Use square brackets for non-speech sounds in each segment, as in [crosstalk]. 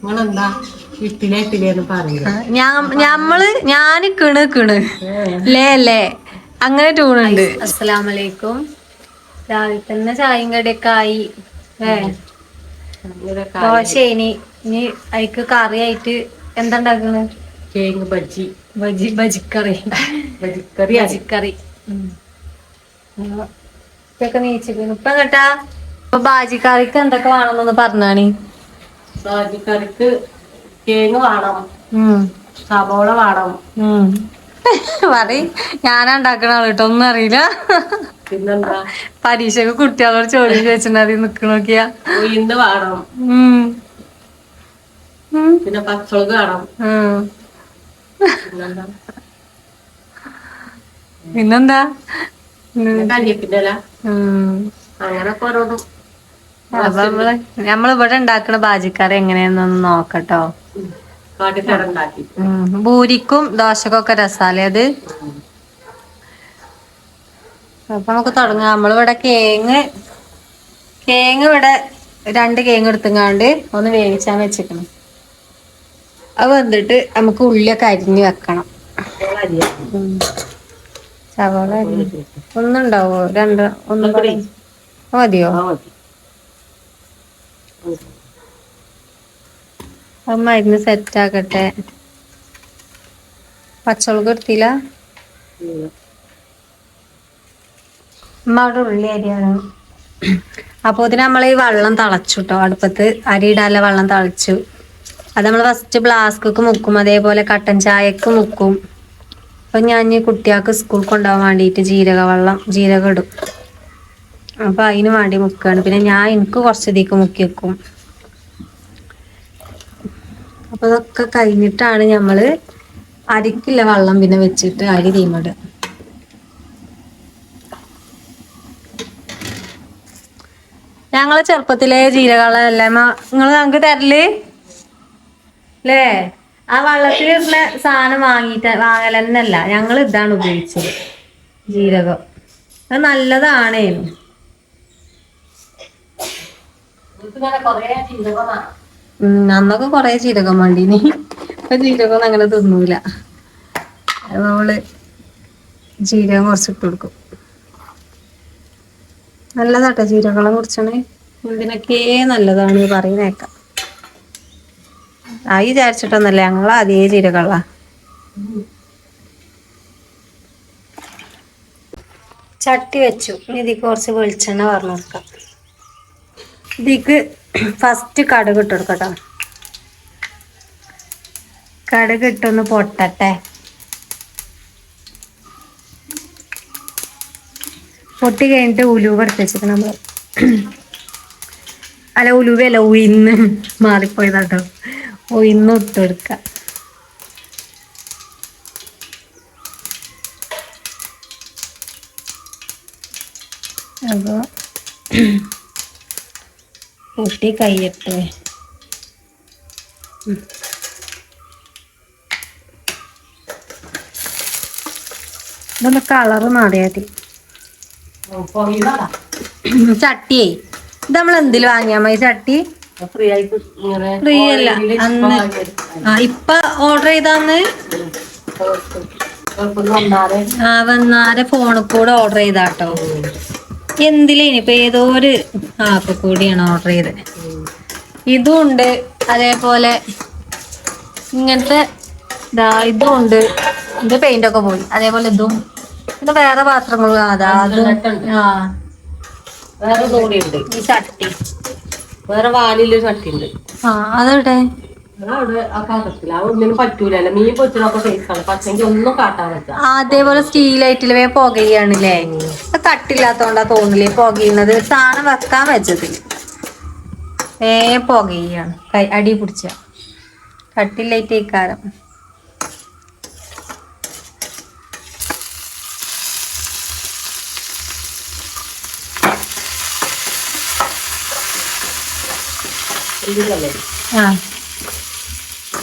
നിങ്ങളെന്താ ഇട്ടിലെ ഇട്ടിലേന്ന് ഞമ്മൾ ഞാൻ കിണ് കിണ് ലേ ലേ അങ്ങനെ ട്യൂണുണ്ട് അസ്സലാമലൈക്കും. രാവിലെ തന്നെ ചായയും കടിയൊക്കെ ആയി. ഏ. ദോശ ഇനി അയക്ക് അതിക്ക് കറിയായിട്ട് എന്താ ഉണ്ടാക്കണ് കേങ്ങ് ബജ്ജി ബജി ബജിക്കറി ബജിക്കറി ബജിക്കറി ഇതൊക്കെ നീച്ചിക്കുന്നു ഇപ്പൊ കേട്ടാ ഇപ്പൊ ബാജിക്കറിക്ക് എന്തൊക്കെ വേണമെന്നൊന്ന് പറഞ്ഞാണി. ബജിക്കറിക്ക് കേങ്ങ് വേണം. സബോള വേണം. പറയ് ഞാനാ ഉണ്ടാക്കണ കേട്ടോ ഒന്നും അറിയില്ല. പിന്നെന്താ? പരീക്ഷക്ക് കുട്ടികളോട് ചോദ്യം ചോദിച്ചിട്ടുണ്ടാതി നിക്കണ നോക്കിയാ. ഉയിന്ന് വേണം. പിന്നെ പച്ചമുളക് വേണം. പിന്നെന്താ? പിന്നെന്താ? അങ്ങനെ. ഓരോന്നും. അപ്പൊ നമ്മൾ നമ്മളിവിടെ ഉണ്ടാക്കണ പാചകക്കാരെ എങ്ങനെയാന്നൊന്ന് നോക്കട്ടോ. ഭൂരിക്കും ദോശക്കൊക്കെ രസാലേ അത്? അപ്പൊ നമുക്ക് തുടങ്ങാം. നമ്മളിവിടെ കേങ്ങ് കേങ്ങ് ഇവിടെ രണ്ട് കേങ്ങ് എടുത്തുങ്ങാണ്ട് ഒന്ന് വേവിച്ചാൻ വെച്ചേക്കണം അത് വന്നിട്ട് നമുക്ക് ഉള്ളിയൊക്കെ അരിഞ്ഞ് വെക്കണം. സവാള ഒന്നുണ്ടാവോ? രണ്ട് ഒന്നും. മതിയോ? അത് മരുന്ന് സെറ്റ് ആക്കട്ടെ. പച്ചമുളക് എടുത്തില്ല? അമ്മ അവിടെ ഉള്ളി അരിയാണ്. അപ്പൊ ഇതിന് നമ്മൾ ഈ വെള്ളം തിളച്ചു കേട്ടോ അടുപ്പത്ത് അരി ഇടാനുള്ള വെള്ളം തിളച്ചു. അത് നമ്മൾ ഫസ്റ്റ് ഫ്ലാസ്കൊക്കെ മുക്കും. അതേപോലെ കട്ടൻ ചായക്ക് മുക്കും. അപ്പൊ ഞാൻ കുട്ടികൾക്ക് സ്കൂൾ കൊണ്ടുപോകാൻ വേണ്ടിയിട്ട് ജീരക വെള്ളം ജീരകം ഇടും. അപ്പൊ അതിന് വേണ്ടി മുക്കാണ്. പിന്നെ ഞാൻ എനിക്ക് കുറച്ചധികം മുക്കി വെക്കും. അപ്പൊ അതൊക്കെ കഴിഞ്ഞിട്ടാണ് ഞമ്മൾ അരിക്കില്ല വെള്ളം പിന്നെ വെച്ചിട്ട് അരി തീമട്. ഞങ്ങൾ ചെറുപ്പത്തിലെ ജീരകവെള്ളം അല്ലേ? നിങ്ങൾ ഞങ്ങക്ക് തരൽ? ആ വെള്ളത്തിൽ സാധനം വാങ്ങിയിട്ട് വാങ്ങലെന്നല്ല. ഞങ്ങൾ ഇതാണ് ഉപയോഗിച്ചത്. ജീരകം. അത് നല്ലതാണേനു. അന്നൊക്കെ കൊറേ ജീരകം വേണ്ടീനി. ഇപ്പൊ ഒന്നും അങ്ങനെ തിന്നൂല. നമ്മൾ ജീരകം കുറച്ച് ഇട്ട് കൊടുക്കും. നല്ലതാട്ടോ ജീരകളെ കുറിച്ചാണ് എന്തിനൊക്കെ നല്ലതാണ് പറയുന്നേക്കാം. ആ വിചാരിച്ചിട്ടൊന്നല്ല ഞങ്ങൾ അതേ ജീരകള്ള. ചട്ടി വെച്ചു. ഇതിക്ക് കുറച്ച് വെളിച്ചെണ്ണ പറഞ്ഞു കൊടുക്കാം ഇതിക്ക് ഫസ്റ്റ് കടുക് ഇട്ട് കൊടുക്കട്ടോ. കടുക് ഇട്ടൊന്ന് പൊട്ടട്ടെ. പൊട്ടി കഴിഞ്ഞിട്ട് ഉലുവ എടുത്ത് വെച്ചിട്ട് നമ്മൾ അല്ല ഉലുവയല്ല ഉയിന്ന് മാറിപ്പോയതാട്ടോ. ഉയിന്ന് ഇട്ട് കൊടുക്ക. പൊട്ടി കയ്യട്ടെ. ഇതൊന്ന് കളറ് മാറിയാതി ചട്ടിയേ. ഇത് നമ്മൾ എന്തിൽ വാങ്ങിയാ മതി ചട്ടി? ഫ്രീ അല്ല. അന്ന് ആ ഇപ്പൊ ഓർഡർ ചെയ്താന്ന്? ആ വന്നാരെ ഫോണിൽ കൂടെ ഓർഡർ ചെയ്താട്ടോ. എന്തിലേനി ഇനിയിപ്പൊ ഏതോ ഒരു ആപ്പ് കൂടിയാണ് ഓർഡർ ചെയ്തത് ഇതും ഉണ്ട് അതേപോലെ ഇങ്ങനത്തെ ഇതാ ഉണ്ട് ഇത് പെയിന്റ് ഒക്കെ പോയി. അതേപോലെ ഇതും. പിന്നെ വേറെ പാത്രങ്ങളും അതാ അതും. ആ. വേറെ ഈ ചട്ടി. വേറെ വാലിലൊരു ചട്ടി ഉണ്ട് ആ അതെവിടെ. അതേപോലെ സ്റ്റീലായിട്ടില്ല വേ പുകയാണല്ലേ? തട്ടില്ലാത്തോണ്ടാ കട്ടില്ലാത്തോണ്ടാ തോന്നില്ലേ പുകയുന്നത്. സാധനം വെക്കാൻ വെച്ചത്. വേ പുകയാണ്. അടി പിടിച്ച. കട്ടില്ലായിട്ട് ഇക്കാരം ആ.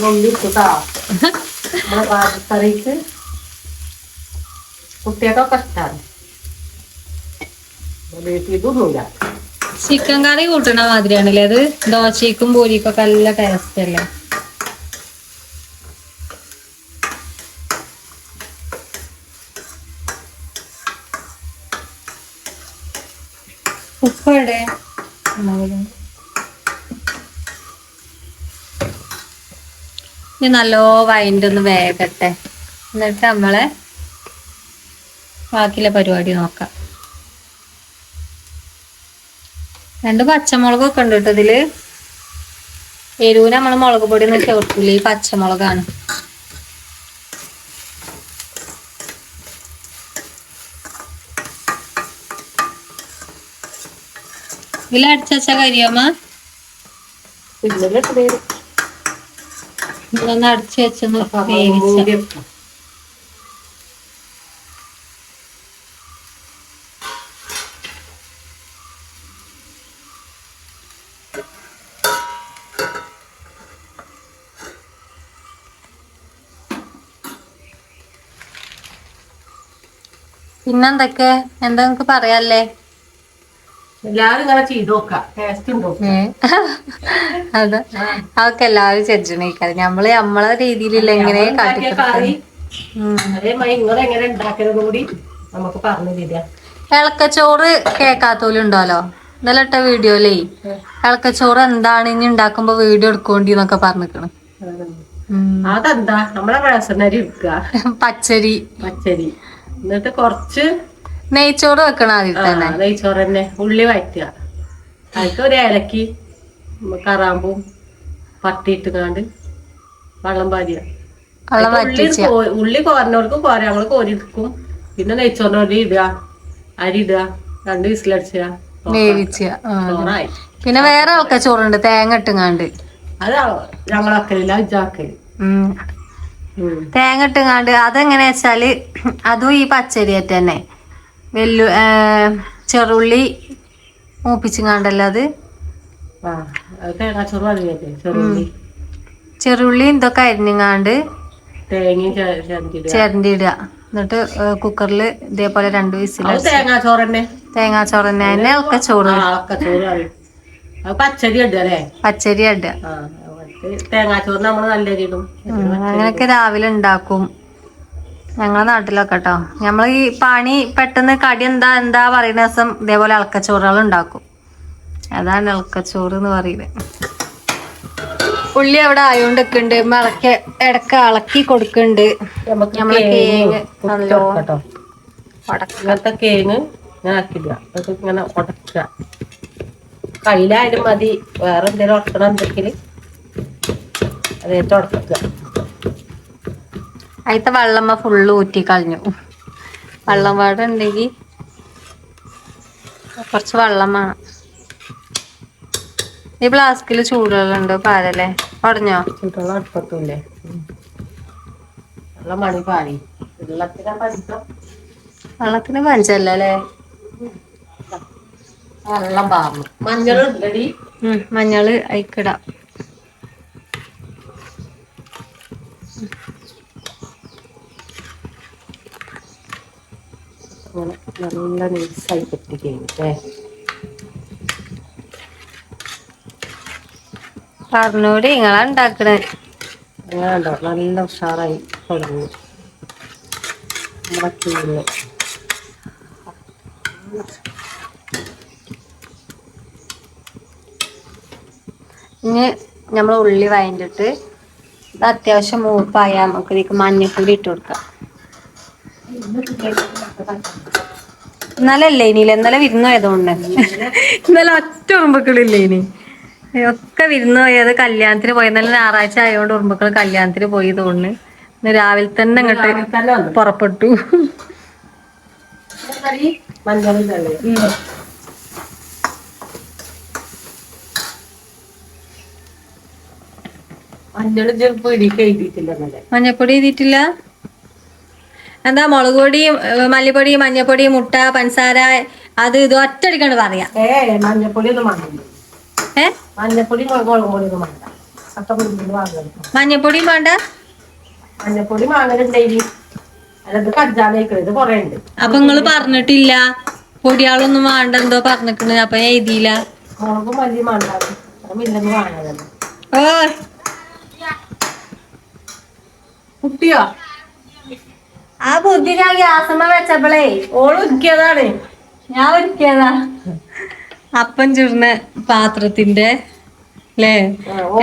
നൊന്തിരിക്കുട്ടാ നമ്മളെ പാചകക്കറിക്ക് കുട്ടികൾക്കൊക്കെ ഇഷ്ടമാണ് വീട്ടിൽ ഇതൊന്നുമില്ല ചിക്കൻ കറി കൂട്ടണ മാതിരിയാണല്ലേ അത്? ദോശയ്ക്കും പൂരിക്കും ഒക്കെ നല്ല ടേസ്റ്റ് അല്ലേ ഉപ്പ് എവിടെ ഇനി നല്ലോ വൈൻഡ് ഒന്ന് വേഗട്ടെ. എന്നിട്ട് നമ്മളെ ബാക്കിയുള്ള പരിപാടി നോക്കാം. രണ്ട് പച്ചമുളകൊക്കെ ഉണ്ട് കേട്ടോ ഇതിൽ. എരിവിന് നമ്മൾ മുളക് പൊടി ഒന്നും ചേർക്കില്ല ഈ പച്ചമുളകാണ്. ഇതിൽ കരിയാമ്മ? ഇതൊന്ന് അടിച്ചു വെച്ചൊന്ന് വേവിച്ച. പിന്നെന്തൊക്കെ? എന്താ നിങ്ങക്ക് പറയാല്ലേ? എല്ലാരും ഇങ്ങനെ ചെയ്ത് നോക്കാം ടേസ്റ്റ് ഉണ്ടോ അതെ. അതൊക്കെ എല്ലാവരും ചെജ്ജണേക്കാര് നമ്മൾ നമ്മളെ രീതിയിലുള്ള എങ്ങനെ കാട്ടി അതേമാതിരി നിങ്ങൾ എങ്ങനെ ഉണ്ടാക്കരുതെന്ന് കൂടി നമുക്ക് പറഞ്ഞു തരാം. ഇളക്കച്ചോറ് കേക്കാത്തോലുണ്ടല്ലോ ഇന്നലെ ഇട്ട വീഡിയോയിലേ. ഇളക്കച്ചോറ് എന്താണ് ഇനി ഉണ്ടാക്കുമ്പോ വീഡിയോ എടുക്കോണ്ടി എന്നൊക്കെ പറഞ്ഞിക്കണ്. ഉം. അതെന്താ? നമ്മളെ റേഷനരി എടുക്കുക. പച്ചരി. പച്ചരി. എന്നിട്ട് കുറച്ച് നെയ്ച്ചോറ് വെക്കണ ആദ്യം തന്നെ. നെയ്ച്ചോറ് തന്നെ ഉള്ളി വഴറ്റുക. അതിൽ ഒരു ഏലക്കി കറാമ്പും പട്ടിയിട്ടുകാണ്ട് വെള്ളം പാരുക വെള്ളം അതിക്ക് ഉള്ളി ഉള്ളി കോരനോർക്ക് കോര. ഞങ്ങൾ കോരി എടുക്കും. പിന്നെ നെയ്ച്ചോറിന് ഉള്ളി ഇടുക. അരി ഇടുക. രണ്ട് വിസിലടിച്ചുക. ചോറായി. പിന്നെ വേറെ ഒക്കെ ചോറുണ്ട് തേങ്ങ ഇട്ടുങ്ങാണ്ട് അത് ഞങ്ങളൊക്കലില്ല ഇജാക്കൽ. തേങ്ങ ഇട്ടുങ്ങാണ്ട് അതെങ്ങനെ വെച്ചാൽ അതും ഈ പച്ചരിയായിട്ട് തന്നെ. വെല്ലു ചെറുള്ളി മൂപ്പിച്ചുങ്ങാണ്ടല്ലോ അത്? ചെറുള്ളി. ഇതൊക്കെ അരിഞ്ഞുങ്ങാണ്ട് ചെരണ്ടിടുക എന്നിട്ട് കുക്കറിൽ ഇതേപോലെ രണ്ട് വിസിൽ തേങ്ങാ തേങ്ങാച്ചോറ് തന്നെ. തേങ്ങാച്ചോറ് തന്നെ. തന്നെ ഇളക്കച്ചോറ് ചോറ് പച്ചരി പച്ചരി ഇടുക. തേങ്ങാച്ചോറ് നമ്മൾ നല്ല അങ്ങനെയൊക്കെ രാവിലെ ഉണ്ടാക്കും. ഞങ്ങളെ നാട്ടിലൊക്കെ കേട്ടോ നമ്മൾ ഈ പണി പെട്ടെന്ന് കടി എന്താ എന്താ പറയുന്ന ദിവസം ഇതേപോലെ ഇളക്കച്ചോറുകൾ ഉണ്ടാക്കും. അതാണ് ഇളക്കച്ചോറ് എന്ന് പറയുന്നത്. ഉള്ളി അവിടെ ആയോണ്ടൊക്കെയുണ്ട്. ഇളക്കി ഇടയ്ക്ക് ഇളക്കി കൊടുക്കുന്നുണ്ട്. നമ്മളെ കേങ്ങ് നല്ലോ ഇങ്ങനത്തെ കേങ്ങ് ഞാൻ ആക്കില്ല. ഇങ്ങനെ ഉടക്കുക കയ്യിലായാലും മതി. വേറെ എന്തെങ്കിലും ഉടക്കണം എന്തെങ്കിലും അതേറ്റം ഉടക്കുക അതിലത്തെ വെള്ളമ്മ ഫുള്ള് ഊറ്റി കളഞ്ഞു. വെള്ളം ഉണ്ടെങ്കിൽ കുറച്ച് വെള്ളം വേണം. ഈ ഫ്ലാസ്കിൽ ചൂടുകളുണ്ട് പാലല്ലേ ഉടഞ്ഞോ ചുറ്റുള്ള അടുപ്പത്തൂല്ലേ? വെള്ളം മണി പാടി. വെള്ളത്തിനെ വെള്ളത്തിന് പഞ്ചല്ല അല്ലേ വെള്ളം ഉം, മഞ്ഞൾ അയക്കിടാം. അങ്ങനെ നല്ല നൈസായി കഴിഞ്ഞിട്ടേ പറഞ്ഞൂടി നിങ്ങളാ ഉണ്ടാക്കണേ അങ്ങനെ ഉണ്ടോ നല്ല ഉഷാറായി തുടങ്ങി. നമ്മുടെ കേങ്ങ് ഇനി നമ്മൾ ഉള്ളി വഴണ്ടിട്ട് ഇത് അത്യാവശ്യം മൂപ്പായാൽ നമുക്ക് ഇതിക്ക് മഞ്ഞപ്പൊടി ഇട്ട് കൊടുക്കാം. ഇന്നലെ അല്ലേ ഇനിയില്ല ഇന്നലെ വിരുന്ന് പോയതുകൊണ്ട്. ഇന്നലെ ഒറ്റ ഉറുമ്പുക്കളില്ലേ ഇനി? ഒക്കെ വിരുന്ന് പോയത് കല്യാണത്തിന് പോയി. ഇന്നലെ ഞായറാഴ്ച ആയതുകൊണ്ട് ഉറുമ്പുക്കൾ കല്യാണത്തിന് പോയി തോന്നുന്നു. ഇന്ന് രാവിലെ തന്നെ അങ്ങോട്ട് പുറപ്പെട്ടു. മഞ്ഞപ്പൊടി എഴുതിയിട്ടില്ല? എന്താ മുളക് പൊടിയും ഏഹ് മല്ലിപ്പൊടി മഞ്ഞപ്പൊടി മുട്ട പഞ്ചസാര അത് ഇത് ഒറ്റടിക്കാണ് പറയാം. ഏ മഞ്ഞപ്പൊടി ഒന്നും വാങ്ങില്ല ഏ മഞ്ഞപ്പൊടി മുളക് പൊടി ഒന്നും വേണ്ട? അത്ര മുന്തിരി വാങ്ങണം മഞ്ഞപ്പൊടിയും വേണ്ട മഞ്ഞപ്പൊടി അപ്പൊ നിങ്ങൾ പറഞ്ഞിട്ടില്ല. പൊടിയാളൊന്നും വേണ്ട. എന്തോ പറഞ്ഞിക്കണ്. അപ്പൊ എഴുതിയില്ല. ഓ. കുട്ടിയോ? ആ ബുദ്ധി ഞാൻ ഗ്യാസമ്മ വെച്ചപ്പോളേ ഓൾ ഒരുക്കിയതാണ് ഞാൻ ഒരുക്കിയതാ അപ്പൻ ചുരുന്ന പാത്രത്തിന്റെ ല്ലേ?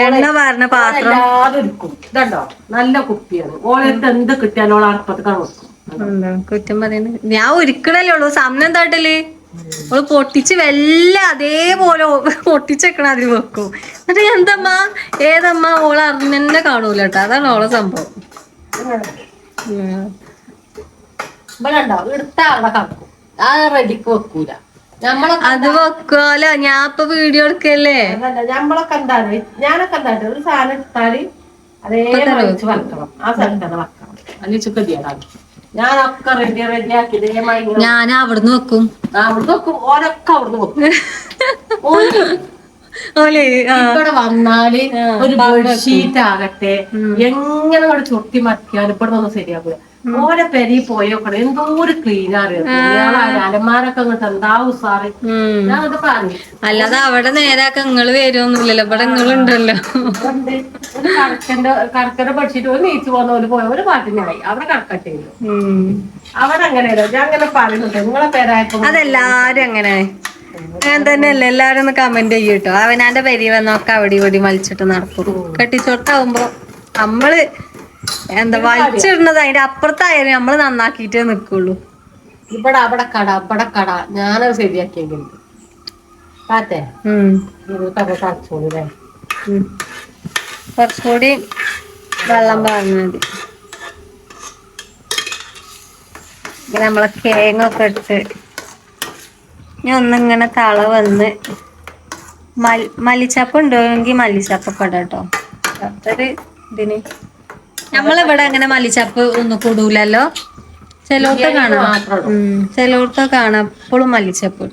എണ്ണ പറഞ്ഞ പാത്രം. ഉരുക്കും. ഇതണ്ടോ? നല്ല കുപ്പിയാണ്. ഓളെടുത്ത് എന്ത് കിട്ടിയാലും ഓൾ അടുപ്പത്ത് വെക്കും എന്താ കുറ്റം പറയുന്നത് ഞാൻ ഒരുക്കണല്ലേ ഉള്ളൂ. സമനം തട്ടൽ ഓൾ പൊട്ടിച്ച് വല്ല അതേപോലെ പൊട്ടിച്ചെക്കണ അതിൽ വെക്കും. എന്നിട്ട് എന്തമ്മ? ഏതമ്മ? ഓൾ അറിഞ്ഞെന്നെ കാണൂല കേട്ടോ അതാണ് ഓളെ സംഭവം. ഇവിടെ ഉണ്ടോ എടുത്ത അവിടെ കടക്കും ആ റെഡിക്ക് വെക്കൂല. നമ്മളൊക്കെ അത് വെക്കുമല്ലോ ഞാൻ ഇപ്പൊ വീഡിയോ എടുക്കല്ലേ? അതല്ല ഞമ്മളൊക്കെ എന്താണ് ഞാനൊക്കെ എന്താണ് ഒരു സാധനം എടുത്താൽ വെച്ച് വെക്കണം. ആ സ്ഥലത്ത് തന്നെ വെക്കണം അല്ലെങ്കിൽ ചുക്കതിയാണ് ഞാനൊക്കെ റെഡി റെഡി ആക്കി ഞാൻ അവിടുന്ന് വെക്കും. അവിടുന്ന് വെക്കും. ഓരൊക്കെ അവിടുന്ന് വെക്കും. [laughs] ഇവിടെ വന്നാൽ ഒരു ബെഡ്ഷീറ്റ് ആകട്ടെ. എങ്ങനെ ഇവിടെ ചുട്ടി മറിക്കാനും ഇവിടെ ഒന്നും ശരിയാകൂല ഓരോ പെരി പോയോക്കണം. എന്തോ ഒരു ക്ലീനാറ് അലമാരൊക്കെ അങ്ങോട്ട് എന്താവും സാറേ. ഞാൻ അത് പറഞ്ഞു. അല്ലാതെ അവിടെ നേരാക്ക നിങ്ങൾ വരുമൊന്നുമില്ലല്ലോ ഇവിടെ നിങ്ങളുണ്ടല്ലോ കടക്കന്റെ കടക്കന്റെ ബെഡ്ഷീറ്റ് ഒരു നീച്ചു പോകുന്ന ഒരു പോയ. ഒരു പാട്ടിനായി അവിടെ കടക്കട്ടെ ഉം. അവിടെ അങ്ങനെയല്ലോ ഞാൻ അങ്ങനെ പറയുന്നുണ്ട്. നിങ്ങളെ പേരായപ്പോ അതെല്ലാരും അങ്ങനെ. ഞാൻ തന്നെയല്ലേ എല്ലാരും ഒന്ന് കമന്റ് ചെയ്യൂട്ടോ. അവനാന്റെ പെരി വന്നൊക്കെ അവിടെ ഇവിടെ മലിച്ചിട്ട് നടക്കും. കെട്ടിച്ചോട്ടാവുമ്പോ നമ്മൾ എന്താ വലിച്ചിടുന്നത്? അതിന്റെ അപ്പുറത്തായാലും നമ്മൾ നന്നാക്കിട്ടേ നിക്കുള്ളൂ. ഇവിടെ അവിടെ കട അവിടെ കട. ഞാനത് ശരിയാക്കിയെങ്കിൽ. കുറച്ചുകൂടി വെള്ളം പാർന്നാൽ മതി. നമ്മളെ കേങ്ങൊക്കെ ഇട്ട് ഇനി ഒന്നിങ്ങനെ തള വന്ന് മൽ മല്ലിച്ചപ്പ് ഉണ്ടോയെങ്കിൽ മല്ലിച്ചപ്പൊക്കെ ഇടാം കേട്ടോ. അതൊരു ഇതിന് നമ്മളിവിടെ അങ്ങനെ മല്ലിച്ചപ്പ് ഒന്നും കൂടൂലല്ലോ? ചെലോട്ട് കാണാം. ചെലോട്ട് ചിലോർത്ത് കാണാം. എപ്പോഴും മല്ലിച്ചപ്പ്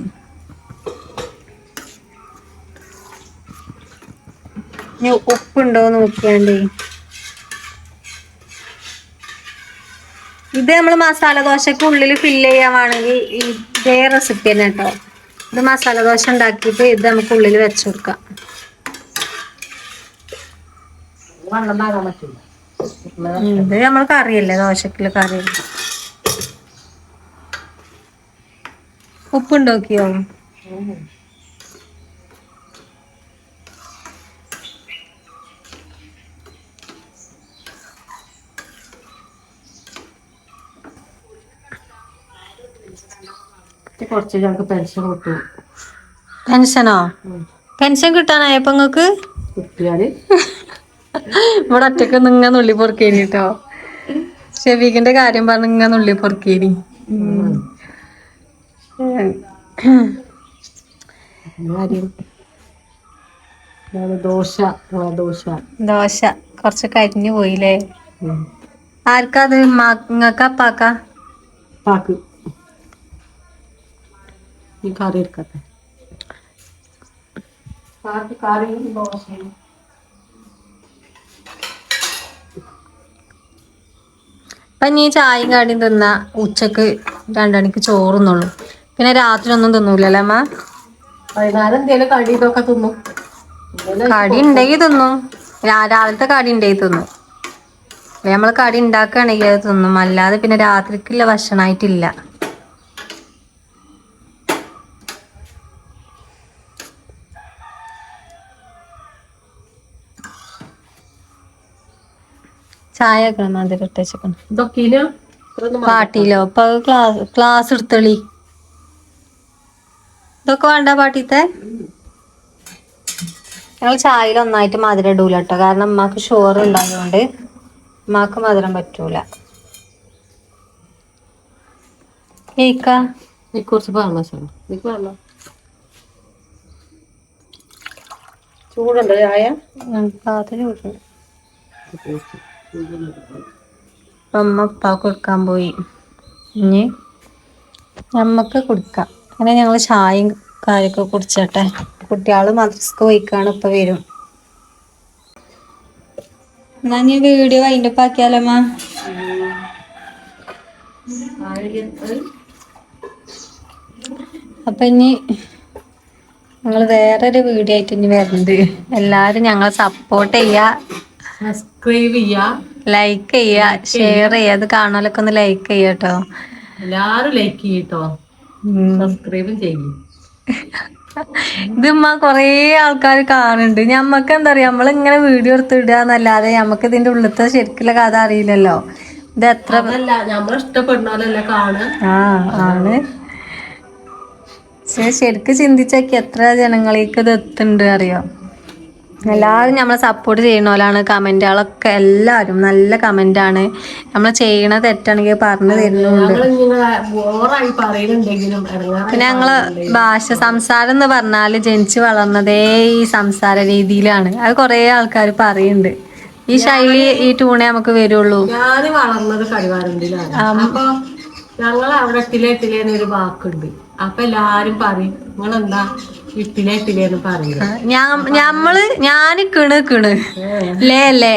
ഇനി ഉപ്പുണ്ടോ നോക്കിയാണ്ടേ. ഇത് നമ്മൾ മസാല ദോശക്ക് ഉള്ളിൽ ഫില്ല് ചെയ്യാവാണെങ്കിൽ ഇതേ റെസിപ്പി തന്നെ കേട്ടോ ഇത് മസാല ദോശ ഉണ്ടാക്കിയിട്ട് ഇത് നമുക്ക് ഉള്ളിൽ വെച്ചു കൊടുക്കാം. വെള്ളം ഇത് നമ്മൾ കറിയല്ലേ? ദോശക്കുള്ള കറിയല്ലേ ഉപ്പുണ്ടോക്കിയോ കുറച്ച് ഞങ്ങൾക്ക് പെൻഷൻ കിട്ടും. പെൻഷനോ? പെൻഷൻ കിട്ടാനായപ്പോ നിങ്ങക്ക് കിട്ടിയാൽ? ഇവിടെ ഒറ്റയ്ക്ക് നിങ്ങ നുള്ളി പൊറുക്കേനി കേട്ടോ ഷെഫീഖിന്റെ കാര്യം പറഞ്ഞ് ഇങ്ങ നുള്ളി പൊറുക്കേനി. ദോശ. ദോശ. ദോശ. കുറച്ച് കരിഞ്ഞു പോയില്ലേ. ആർക്കത്? നിങ്ങക്ക അപ്പാക്ക? പാക്ക് കറി എടുക്കട്ടെ. കറി കറിയും അപ്പൊ നീ ചായയും കടിയും തിന്ന ഉച്ചയ്ക്ക് രണ്ടണിക്ക് ചോറുന്നുള്ളൂ. പിന്നെ രാത്രി ഒന്നും തിന്നൂലല്ലേ അമ്മ? വൈകുന്നേരം കടി ഇതൊക്കെ തിന്നും. എന്തേലും കടി ഉണ്ടെങ്കിൽ തിന്നും. രാവിലത്തെ കടി ഉണ്ടെങ്കിൽ തിന്നും. നമ്മൾ കടി ഉണ്ടാക്കുകയാണെങ്കിൽ അത് തിന്നും. അല്ലാതെ പിന്നെ രാത്രിക്കുള്ള ഭക്ഷണമായിട്ടില്ല ചായ ഒക്കെ ഇട്ടേക്കണം പാട്ടിയിലോ ഇപ്പൊ ക്ലാസ് ക്ലാസ് എടുത്തളി. ഇതൊക്കെ വേണ്ട പാട്ടിത്തെ? ഞങ്ങൾ ചായയിൽ ഒന്നായിട്ട് മധുരം ഇടൂല കേട്ടോ കാരണം ഉമ്മാക്ക് ഷുഗർ ഉണ്ടായതുകൊണ്ട് ഉമ്മാക്ക് മധുരം പറ്റൂല. കുറച്ച് പറഞ്ഞ ചൂടുണ്ടോ ചായ? പാത്രം ചൂടുണ്ട് അമ്മ ഉപ്പ കൊടുക്കാൻ പോയി. ഇനി നമുക്ക് കൊടുക്കാം. അങ്ങനെ ഞങ്ങൾ ചായയും കാര്യമൊക്കെ കുടിച്ചട്ടെ. കുട്ടികൾ മദ്രസ്ക്ക് പോയിക്കാണ് ഇപ്പൊ വരും. എന്നാ ഞാൻ വീഡിയോ വൈൻഡപ്പ് ആക്കിയാലമ്മ അപ്പൊ ഇനി ഞങ്ങൾ വേറൊരു വീഡിയോ ആയിട്ട് ഇനി വരുന്നത് എല്ലാവരും ഞങ്ങളെ സപ്പോർട്ട് ചെയ്യാ. സബ്സ്ക്രൈബ് ചെയ്യാ. ലൈക്ക് ചെയ്യാ ഷെയർ ചെയ്യാ. അത് കാണാനൊക്കെ ഒന്ന് ലൈക്ക് ചെയ്യട്ടോ എല്ലാരും ലൈക്ക് ചെയ്യട്ടോ സബ്സ്ക്രൈബ് ചെയ്യും. ഇത് ഉമ്മ കൊറേ ആൾക്കാർ കാണുന്നുണ്ട്. ഞമ്മക്ക് എന്താ പറയാ നമ്മളിങ്ങനെ വീഡിയോ എടുത്ത് ഇടുക എന്നല്ലാതെ നമുക്ക് ഇതിന്റെ ഉള്ളത്തെ ശരിക്കുള്ള കഥ അറിയില്ലല്ലോ. ഇത് എത്ര ആ ആണ്. ശരിക്ക് ചിന്തിച്ചാക്കി എത്ര ജനങ്ങളിലേക്ക് ഇത് എത്തുന്നുണ്ട് അറിയോ? എല്ലാവരും നമ്മളെ സപ്പോർട്ട് ചെയ്യണോലാണ് കമന്റുകളൊക്കെ എല്ലാവരും നല്ല കമന്റാണ് നമ്മൾ ചെയ്യണ തെറ്റാണെങ്കിൽ പറഞ്ഞു തരുന്നുണ്ട്. പിന്നെ ഞങ്ങൾ ഭാഷ സംസാരം എന്ന് പറഞ്ഞാൽ ജനിച്ചു വളർന്നതേ ഈ സംസാര രീതിയിലാണ്. അത് കുറേ ആൾക്കാർ പറയുന്നുണ്ട് ഈ ശൈലി ഈ ടൂണേ നമുക്ക് വരുള്ളൂ. ഞാൻ വളർന്നത് കരുവാരണ്ടിലാണ് അപ്പൊ ഞങ്ങൾ അവിടെ ഒരു വാക്കുണ്ട്. അപ്പൊ എല്ലാരും പറയും നിങ്ങളെന്താ ഇട്ടിലെ എട്ടിലേന്ന് പറയുന്നത് ഞാൻ ഞമ്മൾ ഞാൻ കിണ് കിണ്. ലേ ലേ.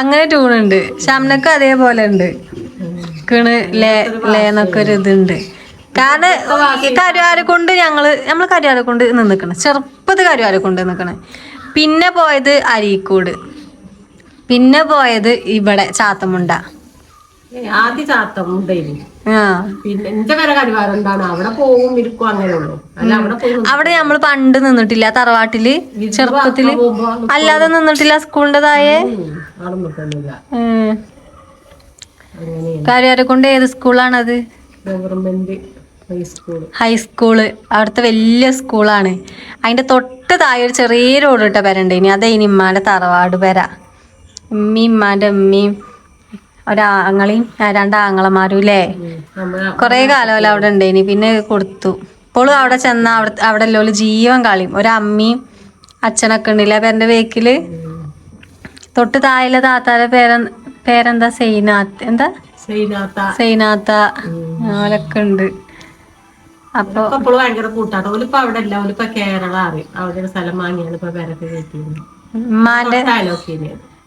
അങ്ങനെ ട്യൂണുണ്ട് ഷംനക്ക് അതേപോലെ ഉണ്ട്. കിണ് ലേ ലേ എന്നൊക്കെ ഒരു ഇതുണ്ട്. കാരണം കരുവാരെ കൊണ്ട് ഞങ്ങൾ നമ്മൾ കരുവാരെ കൊണ്ട് നിന്നിക്കണം. ചെറുപ്പത്ത് കരുവാരെ കൊണ്ട് നിന്നിക്കണം. പിന്നെ പോയത് അരീക്കോട്. പിന്നെ പോയത് ഇവിടെ ചാത്തമുണ്ട. ആദ്യ ചാത്തം ഉണ്ടായിരുന്നു ആ പിന്നെ എന്റെ പേരെ എന്താണ്? അവിടെ പോകും ഇരിക്കും അങ്ങനെ ഉള്ളു. അല്ല അവിടെ പോകും അവിടെ നമ്മൾ പണ്ട് നിന്നിട്ടില്ല തറവാട്ടിൽ ചെറുപ്പത്തിൽ. അല്ലാതെ നിന്നിട്ടില്ല സ്കൂളിന്റെ കാര്യം കരുവാരെ കൊണ്ട് ഏത് സ്കൂളാണത്? ഗവൺമെന്റ് ഹൈസ്കൂൾ അവിടുത്തെ വലിയ സ്കൂളാണ്. അതിന്റെ തൊട്ട് താഴെ ഒരു ചെറിയ റോഡ് ഇട്ട പേരുണ്ട് ഇനി അതേ ഇനി ഇമ്മാന്റെ തറവാട് പേര. ഉമ്മി ഇമ്മാന്റെ ഉമ്മയും ഒരാങ്ങളെയും രണ്ടാങ്ങളമാരും അല്ലേ കൊറേ കാലമല്ല അവിടെ ഉണ്ടേനി. പിന്നെ കൊടുത്തു. ഇപ്പോഴും അവിടെ ചെന്ന അവിടെ അവിടെ ജീവൻ കളിയും. ഒരമ്മയും അച്ഛനൊക്കെ ഉണ്ടല്ലേ അപ്പൊ എന്റെ വേക്കിൽ തൊട്ട് താഴെ താത്താരെ പേര പേരെന്താ? സൈനാത്ത്. എന്താ? സൈനാത്ത. അവരൊക്കെ ഉണ്ട്. അപ്പൊ ഇപ്പൊ ഇപ്പോഴും ഭയങ്കര കൂട്ടാട്ടോ. ഓലിപ്പോ അവിടെ അല്ല ഓലിപ്പോ കേരള അറിയും. അവിടെ ഒരു സ്ഥലം വാങ്ങിയാണ് ഇപ്പൊ പേരൊക്കെ കയറ്റിയത്. ഉമ്മാന്റെ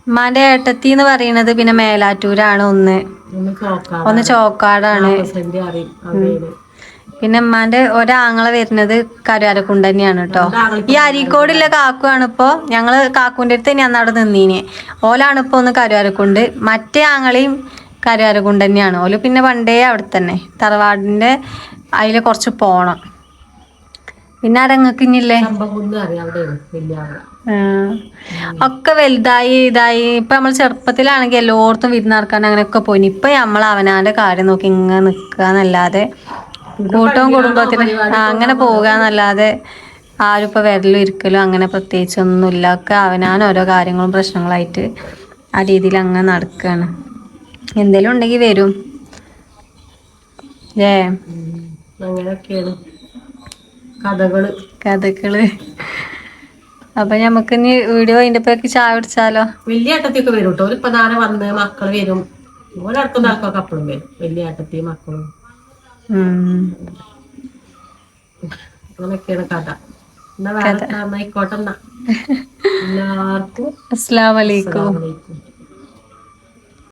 ഉമ്മാന്റെ ഏട്ടത്തി എന്ന് പറയുന്നത് പിന്നെ മേലാറ്റൂരാണ് ഒന്ന്. ഒന്ന് ചോക്കാം ഒന്ന് ചോക്കാടാണ്. പിന്നെ ഉമ്മാന്റെ ഒരാങ്ങളെ വരുന്നത് കരുവാരക്കുണ്ട് തന്നെയാണ് കേട്ടോ. ഈ അരീക്കോടുള്ള കാക്കുവാണ് ഇപ്പോ. ഞങ്ങൾ കാക്കുവിന്റെ അടുത്ത് തന്നെയാണ് അവിടെ നിന്നീനെ. ഓലാണ് ഇപ്പൊ ഒന്ന് കരുവാരക്കുണ്ട്. മറ്റേ ആങ്ങളെയും കരുവാരക്കുണ്ട് തന്നെയാണ്. ഓൽ പിന്നെ പണ്ടേ അവിടെ തന്നെ. തറവാടിന്റെ അതിലെ കുറച്ച് പോണം. പിന്നെ അരങ്ങക്കിഞ്ഞില്ലേ ഇനിയില്ലേ. ഒക്കെ വലുതായി ഇതായി. ഇപ്പൊ നമ്മൾ ചെറുപ്പത്തിലാണെങ്കിൽ എല്ലായിടത്തും വിരുന്നാർക്കാൻ അങ്ങനെയൊക്കെ പോയി. ഇപ്പൊ നമ്മൾ അവനാന്റെ കാര്യം നോക്കി ഇങ്ങനെ നിക്കാന്നല്ലാതെ കൂട്ടവും കുടുംബത്തിന് അങ്ങനെ പോകാന്നല്ലാതെ ആരും ഇപ്പൊ വരലും ഇരിക്കലും അങ്ങനെ പ്രത്യേകിച്ച് ഒന്നുമില്ല ഒക്കെ അവനാൻ ഓരോ കാര്യങ്ങളും പ്രശ്നങ്ങളായിട്ട് ആ രീതിയിൽ അങ്ങനെ നടക്കുകയാണ് എന്തേലും ഉണ്ടെങ്കിൽ വരും. ഏ. അങ്ങനെയൊക്കെയാണ്. കഥകൾ. കഥകൾ. അപ്പൊ നമുക്ക് ഇനി വീഡിയോ അതിന്റെ പേർക്ക് ചായ കുടിച്ചാലോ? വലിയ ഏട്ടത്തിയൊക്കെ വരും കേട്ടോ. ഇപ്പൊ നാളെ വന്ന് മക്കൾ വരും. ഓരോടത്തും ആൾക്കൊക്കെ അപ്പഴും വരും. വലിയ ഏട്ടത്തി മക്കളും. അങ്ങനെയൊക്കെയാണ് കഥ. എന്നാ വേറെ ആയിക്കോട്ടെ എന്നാ. എല്ലാവർക്കും അസ്സലാമലൈക്കും.